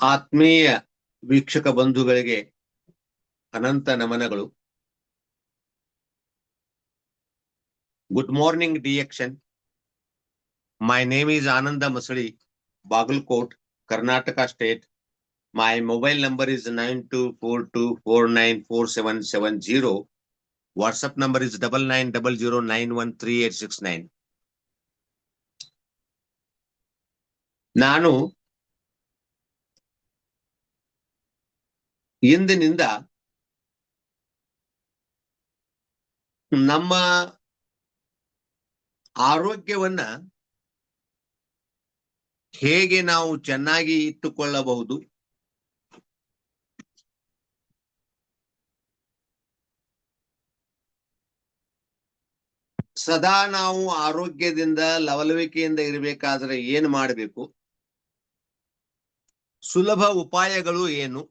ಆತ್ಮೀಯ ವೀಕ್ಷಕ ಬಂಧುಗಳಿಗೆ ಅನಂತ ನಮನಗಳು. Good morning DXN my name is Ananda Masali Bagalkot Karnataka state my mobile number is nine two four two four nine four seven seven zero WhatsApp number is double nine double zero nine one three eight six nine ನಾನು ಇಂದಿನಿಂದ ನಮ್ಮ ಆರೋಗ್ಯವನ್ನ ಹೇಗೆ ನಾವು ಚೆನ್ನಾಗಿ ಇಟ್ಟುಕೊಳ್ಳಬಹುದು? ಸದಾ ನಾವು ಆರೋಗ್ಯದಿಂದ ಲವಲವಿಕೆಯಿಂದ ಇರಬೇಕಾದ್ರೆ ಏನು ಮಾಡಬೇಕು? ಸುಲಭ ಉಪಾಯಗಳು ಏನು?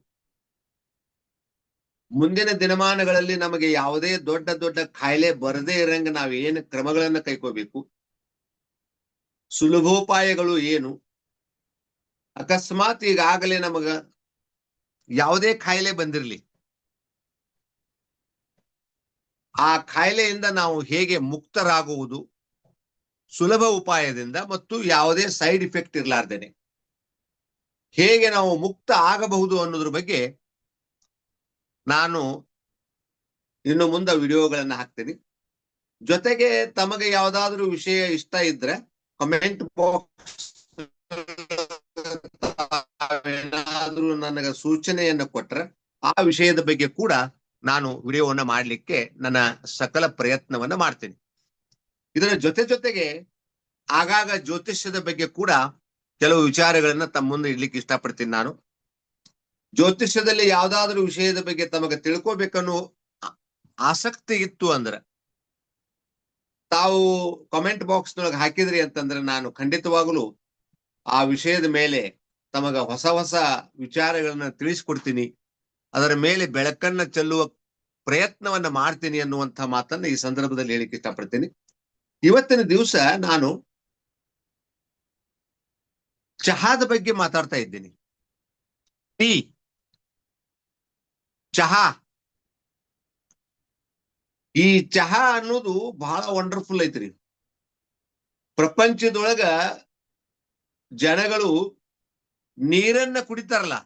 ಮುಂದಿನ ದಿನಮಾನಗಳಲ್ಲಿ ನಮಗೆ ಯಾವುದೇ ದೊಡ್ಡ ದೊಡ್ಡ ಕಾಯಿಲೆ ಬರದೇ ಇರಂಗ ನಾವು ಏನು ಕ್ರಮಗಳನ್ನ ಕೈಕೋಬೇಕು ಸುಲಭೋಪಾಯಗಳು ಏನು? ಅಕಸ್ಮಾತ್ ಈಗಾಗಲೇ ನಮಗ ಯಾವುದೇ ಕಾಯಿಲೆ ಬಂದಿರಲಿ. ಆ ಕಾಯಿಲೆಯಿಂದ ನಾವು ಹೇಗೆ ಮುಕ್ತರಾಗುವುದು? ಸುಲಭ ಉಪಾಯದಿಂದ ಮತ್ತು ಯಾವುದೇ ಸೈಡ್ ಇಫೆಕ್ಟ್ ಇರಲಾರ್ದೇನೆ. ಹೇಗೆ ನಾವು ಮುಕ್ತ ಆಗಬಹುದು ಅನ್ನೋದ್ರ ಬಗ್ಗೆ ನಾನು ಇನ್ನು ಮುಂದೆ ವಿಡಿಯೋಗಳನ್ನ ಹಾಕ್ತೀನಿ. ಜೊತೆಗೆ ತಮಗೆ ಯಾವ್ದಾದ್ರು ವಿಷಯ ಇಷ್ಟ ಇದ್ರೆ ಕಮೆಂಟ್ ಬಾಕ್ಸ್ ಏನಾದ್ರೂ ನನಗೆ ಸೂಚನೆಯನ್ನ ಕೊಟ್ರೆ ಆ ವಿಷಯದ ಬಗ್ಗೆ ಕೂಡ ನಾನು ವಿಡಿಯೋವನ್ನ ಮಾಡ್ಲಿಕ್ಕೆ ನನ್ನ ಸಕಲ ಪ್ರಯತ್ನವನ್ನ ಮಾಡ್ತೀನಿ. ಇದರ ಜೊತೆ ಜೊತೆಗೆ ಆಗಾಗ ಜ್ಯೋತಿಷ್ಯದ ಬಗ್ಗೆ ಕೂಡ ಕೆಲವು ವಿಚಾರಗಳನ್ನ ತಮ್ಮ ಮುಂದೆ ಇಡ್ಲಿಕ್ಕೆ ಇಷ್ಟಪಡ್ತೀನಿ ನಾನು. ಜ್ಯೋತಿಷ್ಯದಲ್ಲಿ ಯಾವ್ದಾದ್ರು ವಿಷಯದ ಬಗ್ಗೆ ತಮಗೆ ತಿಳ್ಕೊಬೇಕನ್ನೋ ಆಸಕ್ತಿ ಇತ್ತು ಅಂದ್ರೆ, ತಾವು ಕಮೆಂಟ್ ಬಾಕ್ಸ್ ನೊಳಗೆ ಹಾಕಿದ್ರಿ ಅಂತಂದ್ರೆ ನಾನು ಖಂಡಿತವಾಗಲೂ ಆ ವಿಷಯದ ಮೇಲೆ ತಮಗ ಹೊಸ ಹೊಸ ವಿಚಾರಗಳನ್ನ ತಿಳಿಸ್ಕೊಡ್ತೀನಿ, ಅದರ ಮೇಲೆ ಬೆಳಕನ್ನ ಚೆಲ್ಲುವ ಪ್ರಯತ್ನವನ್ನ ಮಾಡ್ತೀನಿ ಅನ್ನುವಂತ ಮಾತನ್ನ ಈ ಸಂದರ್ಭದಲ್ಲಿ ಹೇಳಿಕ್ಕೆ ಇಷ್ಟಪಡ್ತೀನಿ. ಇವತ್ತಿನ ದಿವಸ ನಾನು ಚಹಾದ ಬಗ್ಗೆ ಮಾತಾಡ್ತಾ ಇದ್ದೀನಿ. ಟೀ. ಚಹಾ. ಈ ಚಹಾ ಅನ್ನೋದು ಬಹಳ ವಂಡರ್ಫುಲ್ ಐತ್ರಿ. ಪ್ರಪಂಚದೊಳಗ ಜನಗಳು ನೀರನ್ನ ಕುಡಿತಾರಲ್ಲ.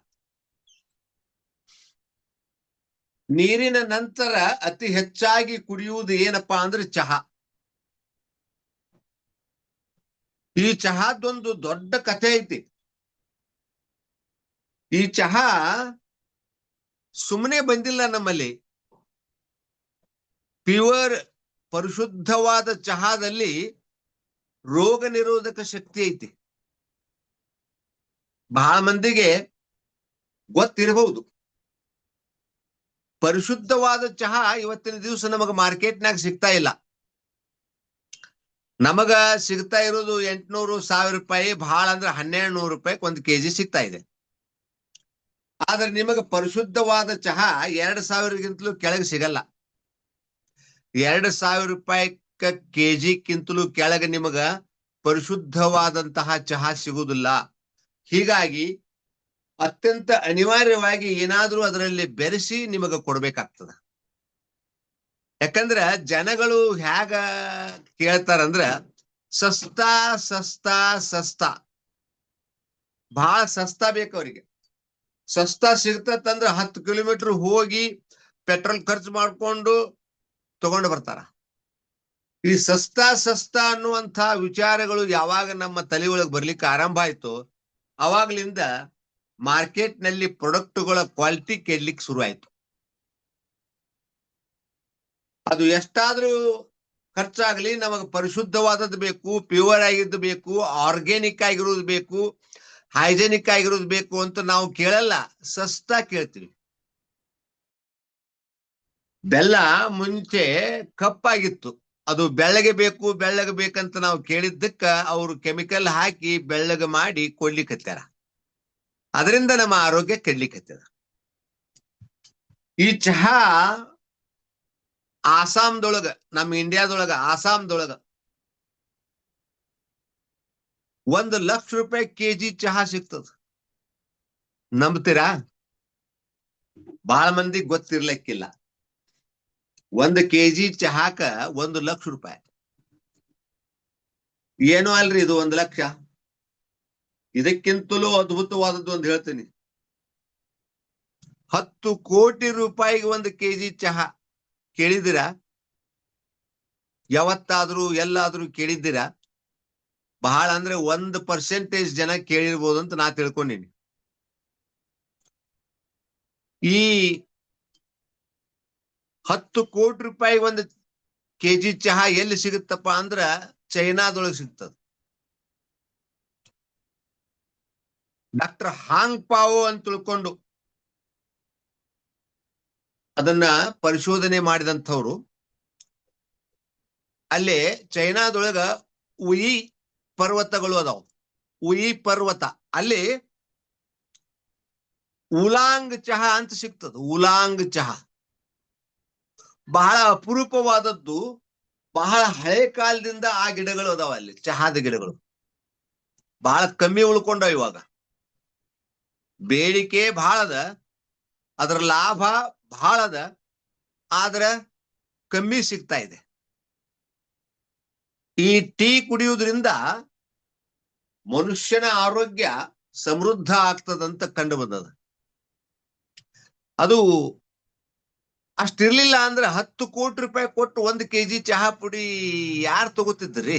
ನೀರಿನ ನಂತರ ಅತಿ ಹೆಚ್ಚಾಗಿ ಕುಡಿಯುವುದು ಏನಪ್ಪಾ ಅಂದ್ರೆ ಚಹಾ. ಈ ಚಹಾದೊಂದು ದೊಡ್ಡ ಕಥೆ ಐತಿ. ಈ ಚಹಾ ಸುಮ್ಮನೆ ಬಂದಿಲ್ಲ ನಮ್ಮಲ್ಲಿ. ಪ್ಯೂರ್ ಪರಿಶುದ್ಧವಾದ ಚಹಾದಲ್ಲಿ ರೋಗ ನಿರೋಧಕ ಶಕ್ತಿ ಐತಿ. ಬಹಳ ಮಂದಿಗೆ ಗೊತ್ತಿರಬಹುದು. ಪರಿಶುದ್ಧವಾದ ಚಹಾ ಇವತ್ತಿನ ದಿವಸ ನಮಗ ಮಾರ್ಕೆಟ್ನಾಗ ಸಿಗ್ತಾ ಇಲ್ಲ. ನಮಗ ಸಿಗ್ತಾ ಇರೋದು ಎಂಟ್ನೂರು, ಸಾವಿರ ರೂಪಾಯಿ, ಬಹಳ ಅಂದ್ರೆ ಹನ್ನೆರಡು ನೂರು ರೂಪಾಯಿ ಒಂದು ಕೆಜಿ ಸಿಗ್ತಾ ಇದೆ. ಆದ್ರೆ ನಿಮಗೆ ಪರಿಶುದ್ಧವಾದ ಚಹಾ ಎರಡ್ ಸಾವಿರಗಿಂತಲೂ ಕೆಳಗೆ ಸಿಗಲ್ಲ. ಎರಡ್ ಸಾವಿರ ರೂಪಾಯಿ ಕೆಜಿಕ್ಕಿಂತಲೂ ಕೆಳಗೆ ನಿಮಗ ಪರಿಶುದ್ಧವಾದಂತಹ ಚಹಾ ಸಿಗುವುದಿಲ್ಲ. ಹೀಗಾಗಿ ಅತ್ಯಂತ ಅನಿವಾರ್ಯವಾಗಿ ಏನಾದ್ರೂ ಅದರಲ್ಲಿ ಬೆರೆಸಿ ನಿಮಗ ಕೊಡ್ಬೇಕಾಗ್ತದ. ಯಾಕಂದ್ರ ಜನಗಳು ಹೇಗ ಕೇಳ್ತಾರಂದ್ರ ಸಸ್ತಾ ಸಸ್ತಾ ಸಸ್ತಾ. ಬಹಳ ಸಸ್ತಾ ಬೇಕು ಅವರಿಗೆ. ಸಸ್ತಾ ಸಿಗ್ತತ್ತಂದ್ರ ಹತ್ತು ಕಿಲೋಮೀಟರ್ ಹೋಗಿ ಪೆಟ್ರೋಲ್ ಖರ್ಚು ಮಾಡ್ಕೊಂಡು ತಗೊಂಡು ಬರ್ತಾರ. ಈ ಸಸ್ತಾ ಸಸ್ತಾ ಅನ್ನುವಂಥ ವಿಚಾರಗಳು ಯಾವಾಗ ನಮ್ಮ ತಲೆ ಒಳಗೆ ಬರ್ಲಿಕ್ಕೆ ಆರಂಭ ಆಯ್ತು ಅವಾಗ್ಲಿಂದ ಮಾರ್ಕೆಟ್ನಲ್ಲಿ ಪ್ರಾಡಕ್ಟ್ಗಳ ಕ್ವಾಲಿಟಿ ಕೆಡ್ಲಿಕ್ಕೆ ಶುರು ಆಯ್ತು. ಅದು ಎಷ್ಟಾದ್ರೂ ಖರ್ಚಾಗ್ಲಿ ನಮಗೆ ಪರಿಶುದ್ಧವಾದದ್ದು ಬೇಕು ಪ್ಯೂರ್ ಆಗಿದ್ದು ಬೇಕು, ಆರ್ಗ್ಯಾನಿಕ್ ಆಗಿರೋದು ಬೇಕು ಹೈಜೆನಿಕ್ ಆಗಿರೋದು ಬೇಕು ಅಂತ ನಾವು ಕೇಳಲ್ಲ, ಸಸ್ತಾ ಕೇಳ್ತೀವಿ. ಬೆಲ್ಲ ಮುಂಚೆ ಕಪ್ಪಾಗಿತ್ತು. ಅದು ಬೆಳ್ಳಗೆ ಬೇಕು, ಬೆಳ್ಳಗೆ ಬೇಕಂತ ನಾವು ಕೇಳಿದ್ದಕ್ಕ ಅವರು ಕೆಮಿಕಲ್ ಹಾಕಿ ಬೆಳ್ಳಗೆ ಮಾಡಿ ಕೊಡ್ಲಿಕ್ಕತ್ತಾರ ಅದರಿಂದ ನಮ್ಮ ಆರೋಗ್ಯ ಕೆಡ್ಲಿಕ್ಕತ್ತದ ಈ ಚಹಾ ಆಸಾಮ್ದೊಳಗ, ನಮ್ಮ ಇಂಡಿಯಾದೊಳಗ ಆಸಾಮ್ದೊಳಗ ಒಂದು ಲಕ್ಷ ರೂಪಾಯಿ ಕೆಜಿ ಚಹಾ ಸಿಗ್ತದ. ನಂಬ್ತೀರಾ? ಬಹಳ ಮಂದಿ ಗೊತ್ತಿರ್ಲಿಕ್ಕಿಲ್ಲ. ಒಂದ್ ಕೆಜಿ ಚಹಾಕ ಒಂದು ಲಕ್ಷ ರೂಪಾಯಿ. ಏನೋ ಅಲ್ರಿ ಇದು ಒಂದು ಲಕ್ಷ? ಇದಕ್ಕಿಂತಲೂ ಅದ್ಭುತವಾದದ್ದು ಅಂತ ಹೇಳ್ತೀನಿ. ಹತ್ತು ಕೋಟಿ ರೂಪಾಯಿಗೆ ಒಂದು ಕೆಜಿ ಚಹಾ. ಕೇಳಿದಿರಾ ಯಾವತ್ತಾದ್ರೂ, ಎಲ್ಲಾದ್ರೂ ಕೇಳಿದ್ದೀರಾ? ಬಹಳ ಅಂದ್ರೆ ಒಂದು ಪರ್ಸೆಂಟೇಜ್ ಜನ ಕೇಳಿರ್ಬೋದು ಅಂತ ನಾ ತಿಳ್ಕೊಂಡಿನಿ. ಈ ಹತ್ತು ಕೋಟಿ ರೂಪಾಯಿ ಒಂದು ಕೆಜಿ ಚಹಾ ಎಲ್ಲಿ ಸಿಗುತ್ತಪ್ಪ ಅಂದ್ರ ಚೈನಾದೊಳಗೆ ಸಿಗ್ತದ. ಡಾಕ್ಟರ್ ಹಾಂಗ್ ಪಾವೋ ಅಂತ ತಿಳ್ಕೊಂಡು ಅದನ್ನ ಪರಿಶೋಧನೆ ಮಾಡಿದಂಥವ್ರು, ಅಲ್ಲೇ ಚೈನಾದೊಳಗ ಉಯಿ ಪರ್ವತಗಳು ಅದಾವ. ಉಯಿ ಪರ್ವತ. ಅಲ್ಲಿ ಉಲಾಂಗ್ ಚಹಾ ಅಂತ ಸಿಗ್ತದ. ಉಲಾಂಗ್ ಚಹಾ. ಬಹಳ ಅಪರೂಪವಾದದ್ದು, ಬಹಳ ಹಳೆ ಕಾಲದಿಂದ ಆ ಗಿಡಗಳು ಅದಾವ ಅಲ್ಲಿ, ಚಹಾದ ಗಿಡಗಳು. ಬಹಳ ಕಮ್ಮಿ ಉಳ್ಕೊಂಡ ಇವಾಗ. ಬೇಡಿಕೆ ಬಹಳದ ಅದ. ಅದರ ಲಾಭ ಬಹಳದ ಆದ್ರ ಕಮ್ಮಿ ಸಿಗ್ತಾ ಇದೆ. ಈ ಟೀ ಕುಡಿಯುವುದರಿಂದ ಮನುಷ್ಯನ ಆರೋಗ್ಯ ಸಮೃದ್ಧ ಆಗ್ತದಂತ ಕಂಡು ಬಂದದ ಅದು ಅಷ್ಟಿರ್ಲಿಲ್ಲ ಅಂದ್ರೆ ಹತ್ತು ಕೋಟಿ ರೂಪಾಯಿ ಕೊಟ್ಟು ಒಂದು ಕೆಜಿ ಚಹಾ ಪುಡಿ ಯಾರು ತಗೋತಿದ್ರಿ?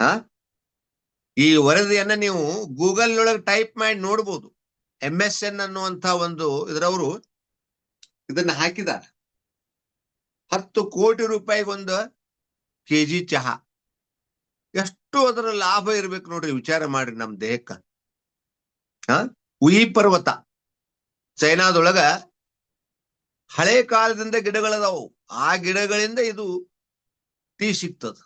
ಆ? ಈ ವರದಿಯನ್ನ ನೀವು ಗೂಗಲ್ ಒಳಗೆ ಟೈಪ್ ಮಾಡಿ ನೋಡ್ಬೋದು. ಎಂ ಎಸ್ ಎನ್ ಅನ್ನುವಂತ ಒಂದು ಇದ್ರವರು ಇದನ್ನ ಹಾಕಿದ್ದಾರೆ. ಹತ್ತು ಕೋಟಿ ರೂಪಾಯಿಗೆ ಒಂದು ಕೆಜಿ ಚಹಾ. ಎಷ್ಟು ಅದರ ಲಾಭ ಇರ್ಬೇಕು ನೋಡ್ರಿ ವಿಚಾರ ಮಾಡ್ರಿ ನಮ್ ದೇಹಕ್ಕ. ಹ ಉಯಿ ಪರ್ವತ. ಚೈನಾದೊಳಗ ಹಳೆ ಕಾಲದಿಂದ ಗಿಡಗಳದಾವು. ಆ ಗಿಡಗಳಿಂದ ಇದು ಟೀ ಸಿಗ್ತದ.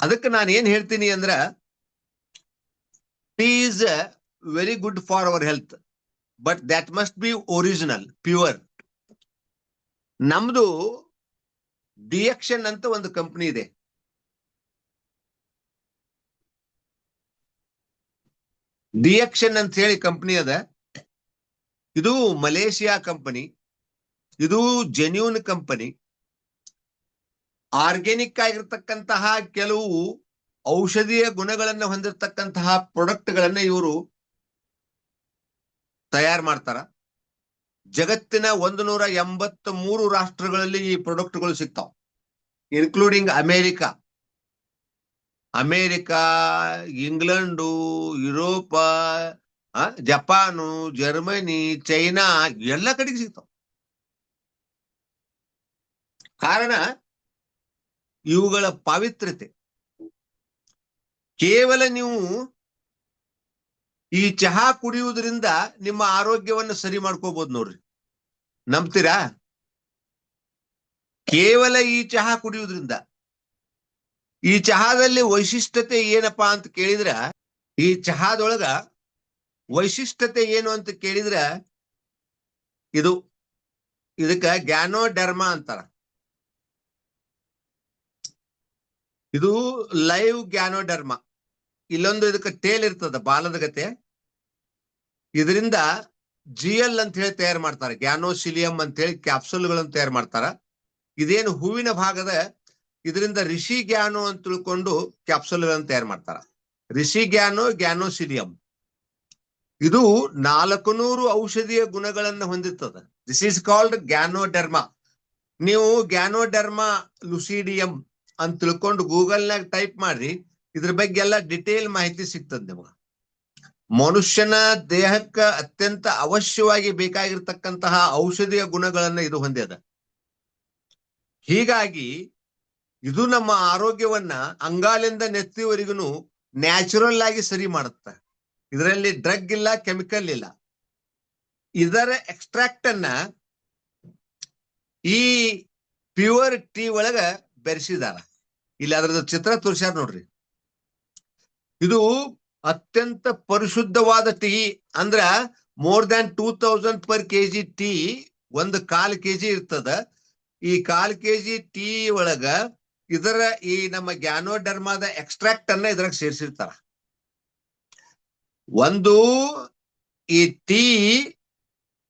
ಅದಕ್ಕೆ ನಾನು ಏನ್ ಹೇಳ್ತೀನಿ ಅಂದ್ರ, tea is very good for our health, but that must be original, pure. ನಮ್ದು ಡಿಎಕ್ಷನ್ ಅಂತ ಒಂದು ಕಂಪನಿ ಇದೆ. ಡಿಎಕ್ಷನ್ ಅಂತ ಹೇಳಿ ಕಂಪನಿ ಅದ. ಇದು ಮಲೇಷಿಯಾ ಕಂಪನಿ ಇದು ಜೆನ್ಯೂನ್ ಕಂಪನಿ ಆರ್ಗ್ಯಾನಿಕ್ ಆಗಿರ್ತಕ್ಕಂತಹ ಕೆಲವು ಔಷಧೀಯ ಗುಣಗಳನ್ನು ಹೊಂದಿರತಕ್ಕಂತಹ ಪ್ರಾಡಕ್ಟ್ ಗಳನ್ನ ಇವರು ತಯಾರು ಮಾಡ್ತಾರ. ಜಗತ್ತಿನ ಒಂದು ನೂರ ಎಂಬತ್ತ ಮೂರು ರಾಷ್ಟ್ರಗಳಲ್ಲಿ ಈ ಪ್ರೊಡಕ್ಟ್ಗಳು ಸಿಗ್ತಾವ. Including America America England Europe Japan Germany China ಎಲ್ಲ ಕಡೆಗೆ ಸಿಗ್ತಾವ. ಕಾರಣ ಇವುಗಳ ಪಾವಿತ್ರ್ಯತೆ ಕೇವಲ ನೀವು ಈ ಚಹಾ ಕುಡಿಯುವುದರಿಂದ ನಿಮ್ಮ ಆರೋಗ್ಯವನ್ನು ಸರಿ ಮಾಡ್ಕೋಬಹುದು ನೋಡ್ರಿ. ನಂಬ್ತೀರಾ? ಕೇವಲ ಈ ಚಹಾ ಕುಡಿಯುವುದರಿಂದ. ಈ ಚಹಾದಲ್ಲಿ ವೈಶಿಷ್ಟ್ಯತೆ ಏನಪ್ಪಾ ಅಂತ ಕೇಳಿದ್ರ, ಈ ಚಹಾದೊಳಗ ವೈಶಿಷ್ಟ್ಯತೆ ಏನು ಅಂತ ಕೇಳಿದ್ರ, ಇದು, ಇದಕ್ಕ ಗ್ಯಾನೋಡರ್ಮಾ ಅಂತಾರ. ಇದು ಲೈವ್ ಗ್ಯಾನೋಡರ್ಮಾ ಇಲ್ಲೊಂದು ಇದಕ್ಕೆ ಟೇಲ್ ಇರ್ತದ, ಬಾಲದ ಗತೆ. ಇದರಿಂದ ಜಿ ಎಲ್ ಅಂತ ಹೇಳಿ ತಯಾರು ಮಾಡ್ತಾರೆ, ಗ್ಯಾನೋಸಿಲಿಯಂ ಅಂತ ಹೇಳಿ ಕ್ಯಾಪ್ಸುಲ್ಗಳನ್ನು ತಯಾರು ಮಾಡ್ತಾರ. ಇದೇನು ಹೂವಿನ ಭಾಗದ, ಇದರಿಂದ ರಿಷಿ ಗ್ಯಾನೋ ಅಂತ ತಿಳ್ಕೊಂಡು ಕ್ಯಾಪ್ಸುಲ್ಗಳನ್ನು ತಯಾರು ಮಾಡ್ತಾರ. ರಿಷಿ ಗ್ಯಾನೋ, ಗ್ಯಾನೋಸಿಲಿಯಂ. ಇದು ನಾಲ್ಕು ನೂರು ಔಷಧೀಯ ಗುಣಗಳನ್ನ ಹೊಂದಿರ್ತದ. This is called ganoderma. ನೀವು ಗ್ಯಾನೋಡರ್ಮಾ ಲುಸಿಡಿಯಂ ಅಂತ ತಿಳ್ಕೊಂಡು ಗೂಗಲ್ನಾಗ ಟೈಪ್ ಮಾಡ್ರಿ. ಇದ್ರ ಬಗ್ಗೆ ಎಲ್ಲ ಡಿಟೇಲ್ ಮಾಹಿತಿ ಸಿಗ್ತದೆ ನಿಮಗೆ. ಮನುಷ್ಯನ ದೇಹಕ್ಕ ಅತ್ಯಂತ ಅವಶ್ಯವಾಗಿ ಬೇಕಾಗಿರ್ತಕ್ಕಂತಹ ಔಷಧಿಯ ಗುಣಗಳನ್ನ ಇದು ಹೊಂದ್ಯದ. ಹೀಗಾಗಿ ಇದು ನಮ್ಮ ಆರೋಗ್ಯವನ್ನ ಅಂಗಾಲಿಂದ ನೆತ್ತಿವರೆಗೂ ನ್ಯಾಚುರಲ್ ಆಗಿ ಸರಿ ಮಾಡುತ್ತೆ. ಇದರಲ್ಲಿ ಡ್ರಗ್ ಇಲ್ಲ ಕೆಮಿಕಲ್ ಇಲ್ಲ. ಇದರ ಎಕ್ಸ್ಟ್ರಾಕ್ಟ್ ಅನ್ನ ಈ ಪ್ಯೂರ್ ಟೀ ಒಳಗ ಬೆರೆಸಿದಾರ. ಇಲ್ಲಿ ಅದರದ ಚಿತ್ರ ತೋರಿಸ್ಯಾರ ನೋಡ್ರಿ. ಇದು ಅತ್ಯಂತ ಪರಿಶುದ್ಧವಾದ ಟೀ. ಅಂದ್ರ more than two thousand per kg tea ಒಂದು ಕಾಲ್ ಕೆಜಿ ಇರ್ತದ. ಈ ಕಾಲ್ ಕೆಜಿ ಟೀ ಒಳಗ ಇದರ ಈ ನಮ್ಮ ಗ್ಯಾನೋಡರ್ಮಾದ ಎಕ್ಸ್ಟ್ರಾಕ್ಟ್ ಅನ್ನ ಇದ್ರಾಗ ಸೇರಿಸಿರ್ತಾರ. ಒಂದು ಈ ಟೀ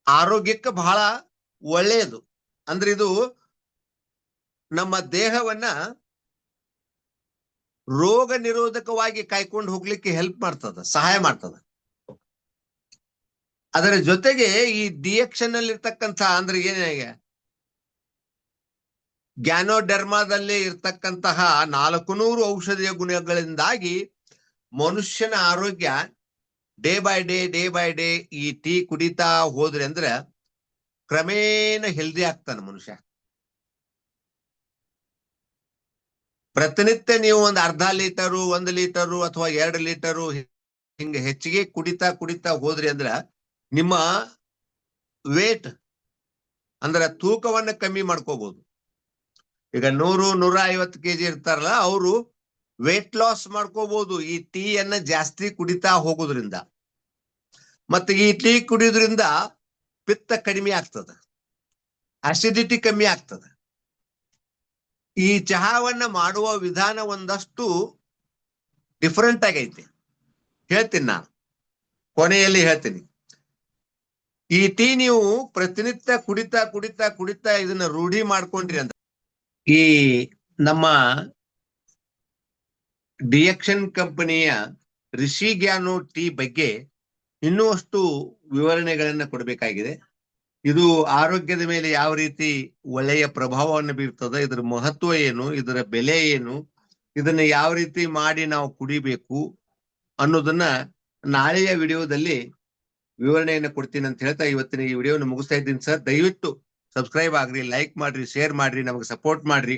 ಆರೋಗ್ಯಕ್ಕೆ ಬಹಳ ಒಳ್ಳೆಯದು ಅಂದ್ರೆ ಇದು ನಮ್ಮ ದೇಹವನ್ನ ರೋಗ ನಿರೋಧಕವಾಗಿ ಕಾಯ್ಕೊಂಡು ಹೋಗ್ಲಿಕ್ಕೆ ಹೆಲ್ಪ್ ಮಾಡ್ತದ, ಸಹಾಯ ಮಾಡ್ತದ. ಅದರ ಜೊತೆಗೆ ಈ ಡಿಯಕ್ಷನ್ ಅಲ್ಲಿ ಇರ್ತಕ್ಕಂಥ ಅಂದ್ರೆ ಏನ ಗ್ಯಾನೋಡೆರ್ಮಾದಲ್ಲಿ ಇರ್ತಕ್ಕಂತಹ ನಾಲ್ಕು ನೂರು ಔಷಧಿಯ ಗುಣಗಳಿಂದಾಗಿ ಮನುಷ್ಯನ ಆರೋಗ್ಯ day by day day by day ಈ ಟೀ ಕುಡಿತಾ ಹೋದ್ರೆ ಅಂದ್ರೆ ಕ್ರಮೇಣ ಹೆಲ್ದಿ ಆಗ್ತಾನೆ ಮನುಷ್ಯ. ಪ್ರತಿನಿತ್ಯ ನೀವು ಒಂದು ಅರ್ಧ ಲೀಟರು, ಒಂದು ಲೀಟರು ಅಥವಾ ಎರಡು ಲೀಟರು ಹಿಂಗ ಹೆಚ್ಚಿಗೆ ಕುಡಿತಾ ಕುಡಿತಾ ಹೋದ್ರಿ ಅಂದ್ರ ನಿಮ್ಮ ವೇಟ್ ಅಂದ್ರೆ ತೂಕವನ್ನ ಕಮ್ಮಿ ಮಾಡ್ಕೋಬಹುದು ಈಗ ನೂರು ನೂರ ಐವತ್ತು ಕೆಜಿ ಇರ್ತಾರಲ್ಲ, ಅವರು ವೇಟ್ ಲಾಸ್ ಮಾಡ್ಕೋಬಹುದು ಈ ಟೀ ಅನ್ನ ಜಾಸ್ತಿ ಕುಡಿತಾ ಹೋಗೋದ್ರಿಂದ. ಮತ್ತೆ ಈ ಟೀ ಕುಡಿಯೋದ್ರಿಂದ ಪಿತ್ತ ಕಡಿಮೆ ಆಗ್ತದ. ಅಸಿಡಿಟಿ ಕಮ್ಮಿ ಆಗ್ತದ. ಈ ಚಹಾವನ್ನ ಮಾಡುವ ವಿಧಾನ ಒಂದಷ್ಟು ಡಿಫರೆಂಟ್ ಆಗೈತಿ. ಹೇಳ್ತೀನಿ ನಾನು. ಕೊನೆಯಲ್ಲಿ ಹೇಳ್ತೀನಿ. ಈ ಟೀ ನೀವು ಪ್ರತಿನಿತ್ಯ ಕುಡಿತಾ ಕುಡಿತಾ ಕುಡಿತಾ ಇದನ್ನ ರೂಢಿ ಮಾಡ್ಕೊಂಡ್ರಿ ಅಂತ. ಈ ನಮ್ಮ ಡಿಯಕ್ಷನ್ ಕಂಪನಿಯ ರಿಷಿ ಗ್ಯಾನೋ ಟೀ ಬಗ್ಗೆ ಇನ್ನೂ ಅಷ್ಟು ವಿವರಣೆಗಳನ್ನ ಕೊಡಬೇಕಾಗಿದೆ. ಇದು ಆರೋಗ್ಯದ ಮೇಲೆ ಯಾವ ರೀತಿ ಒಳ್ಳೆಯ ಪ್ರಭಾವವನ್ನು ಬೀರ್ತದೆ ಇದರ ಮಹತ್ವ ಏನು, ಇದರ ಬೆಲೆ ಏನು, ಇದನ್ನ ಯಾವ ರೀತಿ ಮಾಡಿ ನಾವು ಕುಡಿಬೇಕು ಅನ್ನೋದನ್ನ ನಾಳೆಯ ವಿಡಿಯೋದಲ್ಲಿ ವಿವರಣೆಯನ್ನು ಕೊಡ್ತೀನಿ ಅಂತ ಹೇಳ್ತಾ ಇವತ್ತಿನ ಈ ವಿಡಿಯೋನ ಮುಗಿಸ್ತಾ ಇದ್ದೀನಿ ಸರ್. ದಯವಿಟ್ಟು ಸಬ್ಸ್ಕ್ರೈಬ್ ಆಗ್ರಿ, ಲೈಕ್ ಮಾಡ್ರಿ, ಶೇರ್ ಮಾಡ್ರಿ, ನಮಗೆ ಸಪೋರ್ಟ್ ಮಾಡ್ರಿ.